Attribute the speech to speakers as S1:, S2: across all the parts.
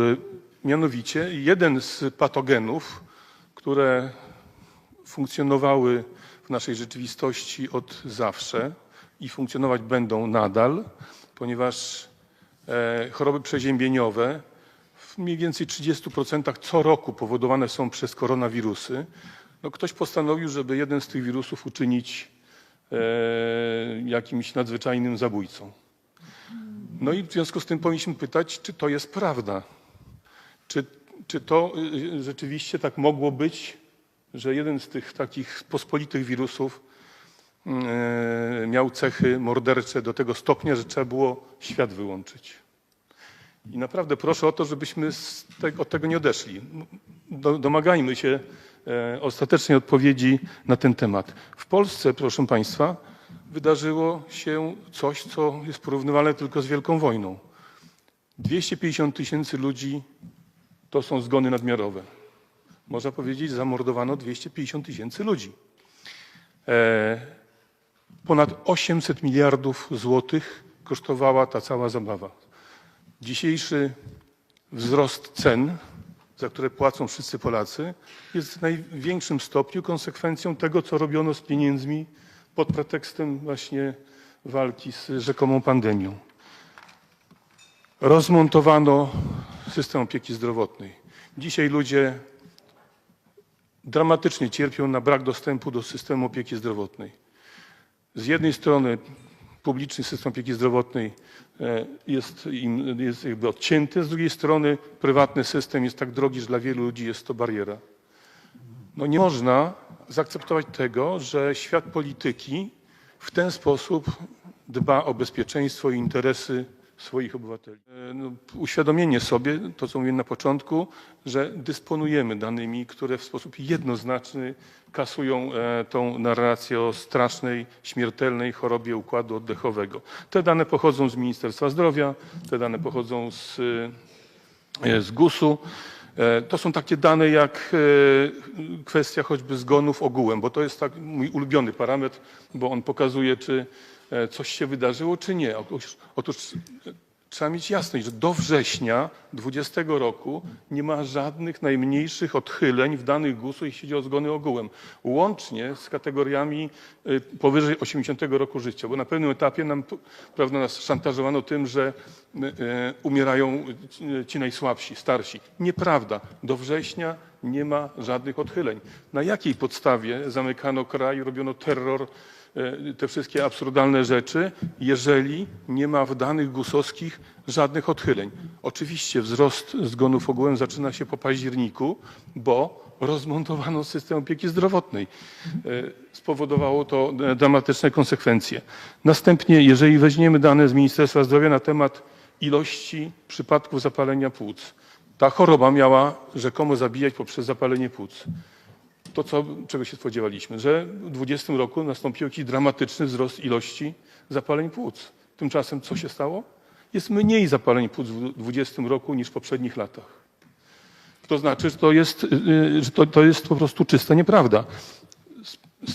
S1: y, mianowicie jeden z patogenów, które funkcjonowały w naszej rzeczywistości od zawsze i funkcjonować będą nadal, ponieważ e, choroby przeziębieniowe w mniej więcej 30% co roku powodowane są przez koronawirusy. No ktoś postanowił, żeby jeden z tych wirusów uczynić e, jakimś nadzwyczajnym zabójcą. No i w związku z tym powinniśmy pytać, czy to jest prawda. Czy, czy to y, rzeczywiście tak mogło być, że jeden z tych takich pospolitych wirusów y, miał cechy mordercze do tego stopnia, że trzeba było świat wyłączyć. I naprawdę proszę o to, żebyśmy te, od tego nie odeszli. Do, domagajmy się e, ostatecznej odpowiedzi na ten temat. W Polsce, proszę Państwa, wydarzyło się coś, co jest porównywalne tylko z Wielką Wojną. 250 tysięcy ludzi to są zgony nadmiarowe. Można powiedzieć, zamordowano 250 tysięcy ludzi. E, ponad 800 miliardów złotych kosztowała ta cała zabawa. Dzisiejszy wzrost cen, za które płacą wszyscy Polacy, jest w największym stopniu konsekwencją tego, co robiono z pieniędzmi pod pretekstem właśnie walki z rzekomą pandemią. Rozmontowano system opieki zdrowotnej. Dzisiaj ludzie dramatycznie cierpią na brak dostępu do systemu opieki zdrowotnej. Z jednej strony publiczny system opieki zdrowotnej e, jest, im, jest jakby odcięty, z drugiej strony prywatny system jest tak drogi, że dla wielu ludzi jest to bariera. No nie można zaakceptować tego, że świat polityki w ten sposób dba o bezpieczeństwo i interesy swoich obywateli. E, No, uświadomienie sobie, to co mówiłem na początku, że dysponujemy danymi, które w sposób jednoznaczny kasują e, tą narrację o strasznej, śmiertelnej chorobie układu oddechowego. Te dane pochodzą z Ministerstwa Zdrowia, te dane pochodzą z, e, z GUS-u. E, To są takie dane jak e, kwestia choćby zgonów ogółem, bo to jest tak mój ulubiony parametr, bo on pokazuje, czy e, coś się wydarzyło, czy nie. Otóż, trzeba mieć jasność, że do września 2020 roku nie ma żadnych najmniejszych odchyleń w danych GUS-u, jeśli chodzi o zgony ogółem. Łącznie z kategoriami e, powyżej 80 roku życia, bo na pewnym etapie nam, prawda, nas szantażowano tym, że e, umierają e, ci najsłabsi, starsi. Nieprawda. Do września nie ma żadnych odchyleń. Na jakiej podstawie zamykano kraj, robiono terror, te wszystkie absurdalne rzeczy, jeżeli nie ma w danych gusowskich żadnych odchyleń? Oczywiście wzrost zgonów ogółem zaczyna się po październiku, bo rozmontowano system opieki zdrowotnej. E, Spowodowało to e, dramatyczne konsekwencje. Następnie, jeżeli weźmiemy dane z Ministerstwa Zdrowia na temat ilości przypadków zapalenia płuc, ta choroba miała rzekomo zabijać poprzez zapalenie płuc. To, co, czego się spodziewaliśmy, że w 2020 roku nastąpił jakiś dramatyczny wzrost ilości zapaleń płuc. Tymczasem co się stało? Jest mniej zapaleń płuc w 2020 roku niż w poprzednich latach. To znaczy, że to jest, y, że to, to jest po prostu czysta nieprawda.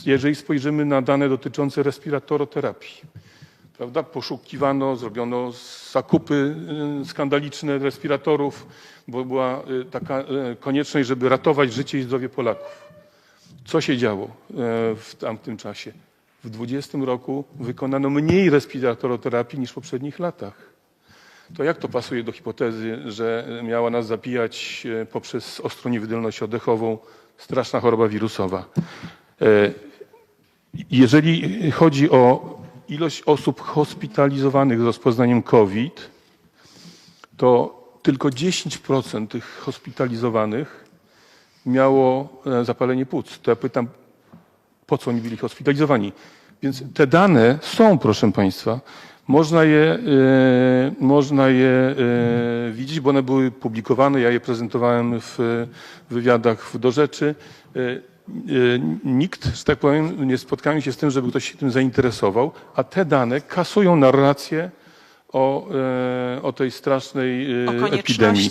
S1: Jeżeli spojrzymy na dane dotyczące respiratoroterapii, prawda? Poszukiwano, zrobiono zakupy y, skandaliczne respiratorów, bo była y, taka konieczność, żeby ratować życie i zdrowie Polaków. Co się działo e, w tamtym czasie? W 2020 roku wykonano mniej respiratoroterapii niż w poprzednich latach. To jak to pasuje do hipotezy, że miała nas zabijać e, poprzez ostrą niewydolność oddechową straszna choroba wirusowa? E, jeżeli chodzi o ilość osób hospitalizowanych z rozpoznaniem COVID, to tylko 10% tych hospitalizowanych miało e, zapalenie płuc. To ja pytam, po co oni byli hospitalizowani? Więc te dane są, proszę Państwa. Można je, e, można je e, widzieć, bo one były publikowane. Ja je prezentowałem w wywiadach w Do Rzeczy. Nikt, że tak powiem, nie spotkałem się z tym, żeby ktoś się tym zainteresował, a te dane kasują narrację o, o tej strasznej
S2: o
S1: epidemii.